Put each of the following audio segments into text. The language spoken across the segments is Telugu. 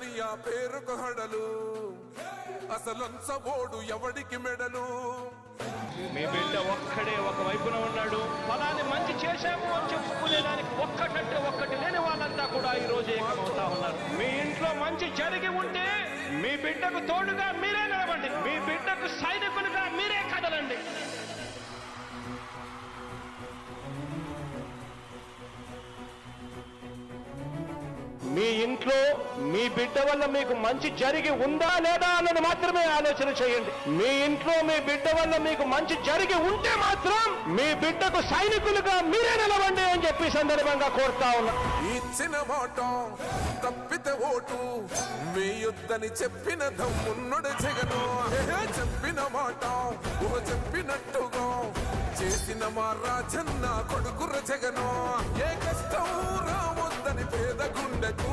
భయమెరుగని ఆ పేరుకు హడలు. అసలంచబోడు ఎవడికి మెడలు? మీ బిడ్డ ఒక్కడే ఒక వైపున ఉన్నాడు. ఫలాన్ని మంచి చేశాము అని చెప్పుకునేదానికి ఒక్కటంటే ఒక్కటి లేని వాళ్ళంతా కూడా ఈ రోజు ఏకమవుతా ఉన్నారు. మీ ఇంట్లో మంచి జరిగి ఉంటే మీ బిడ్డకు తోడుగా మీరే నిలబండి మీ బిడ్డకు సైనికులుగా మీరే కదలండి. మీ బిడ్డ వల్ల మీకు మంచి జరిగి ఉందా లేదా అన్నది మాత్రమే ఆలోచన చేయండి. మీ ఇంట్లో మీ బిడ్డ వల్ల మీకు మంచి జరిగి ఉంటే మాత్రం మీ బిడ్డకు సైనికులుగా మీరే నిలవండి అని చెప్పి సందర్భంగా కోరుతా ఉన్నా. ఇచ్చిన మాట తప్పితే ఓటు యుద్ధని చెప్పిన దమ్మున్నడు జగను. ఏహే, చెప్పిన మాట చెప్పినట్టుగా చేసిన మా రాజన్న కొడుకుర జగను. ఏ కష్టం రావద్దని పేద గుండెకు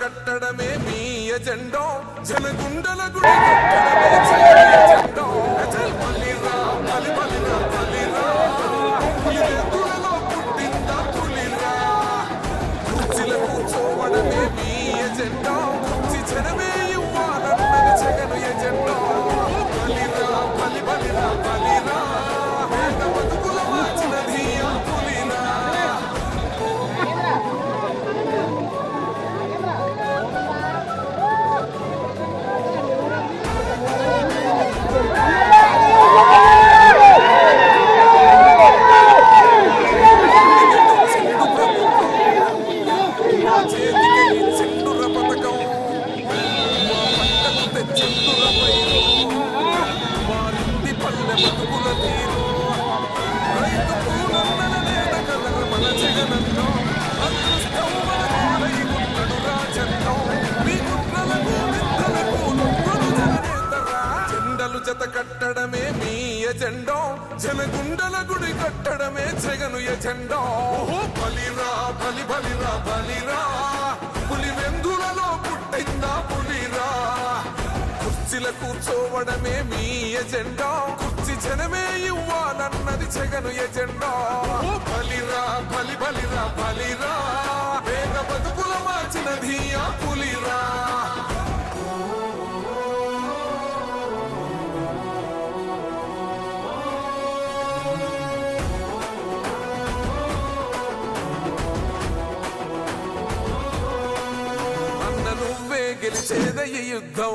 కట్టడమే మీ ఎజెండో. జనగుండల గుడి కట్టడమే బతుకుల తీరు రైతు పూలన్నల నేత కలగ మన జగనన్నో అదృష్టం మన కోరై ఉన్నడు రాజన్నో మీ కుట్రలకు నిద్రలకు నొప్పులు జననేతరా జెండలు జత కట్టడమే మీ ఎజెండో. జనగుండల గుడి కట్టడమే జగను ఎజెండో. బలిరా బలి బలిరా బలిరా. పులి వెందులలో పుట్టిందా కుర్చీల కూర్చోవడమే మీ ఎజెండా. కుర్చీ జనమే ఇవ్వాలన్నది జగను ఎజెండా. బలిరా బలి బలిరా బలిరా. వేగ బతుకుల మార్చినది ఆ పులిరా. గెలిచేదయ్య యుద్ధం.